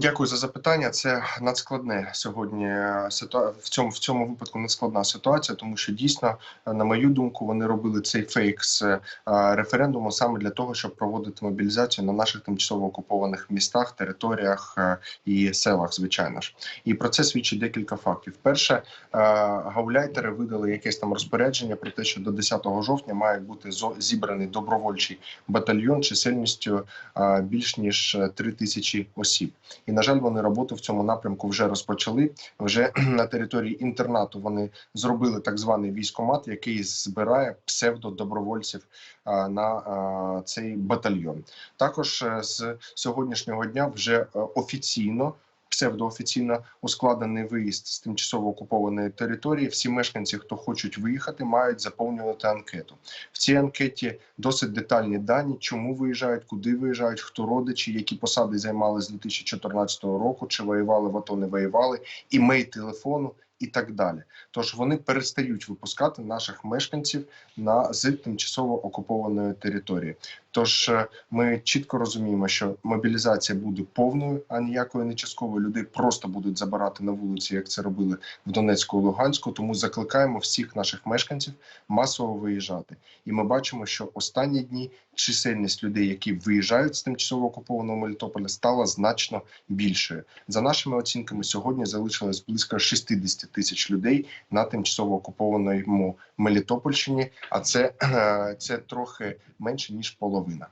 Дякую за запитання. Це надскладне сьогодні ситуа... в цьому в цьому випадку надскладна ситуація, тому що дійсно, на мою думку, вони робили цей фейк з е, референдуму саме для того, щоб проводити мобілізацію на наших тимчасово окупованих містах, територіях е, і селах, звичайно ж. І про це свідчить декілька фактів. Перше, е, гауляйтери видали якесь там розпорядження про те, що до 10 жовтня має бути зібраний добровольчий батальйон чисельністю е, більш ніж 3 тисячі осіб. І на жаль, вони роботу в цьому напрямку вже розпочали. Вже на території інтернату вони зробили так званий військомат, який збирає псевдодобровольців на цей батальйон. Також е, з сьогоднішнього дня вже е, офіційно. Псевдоофіційно ускладений виїзд з тимчасово окупованої території. Всі мешканці, хто хочуть виїхати, мають заповнювати анкету. В цій анкеті досить детальні дані, чому виїжджають, куди виїжджають, хто родичі, які посади займали з 2014 року, чи воювали в АТО, не воювали, імей телефону і так далі. Тож вони перестають випускати наших мешканців на з тимчасово окупованої території. Тож е, ми чітко розуміємо, що мобілізація буде повною, а ніякою не частковою. Людей просто будуть забирати на вулиці, як це робили в Донецьку і Луганську. Тому закликаємо всіх наших мешканців масово виїжджати. І ми бачимо, що останні дні чисельність людей, які виїжджають з тимчасово окупованого Мелітополя, стала значно більшою. За нашими оцінками, сьогодні залишилось близько 60 тисяч людей на тимчасово окупованому Мелітопольщині, а це, це трохи менше ніж половина.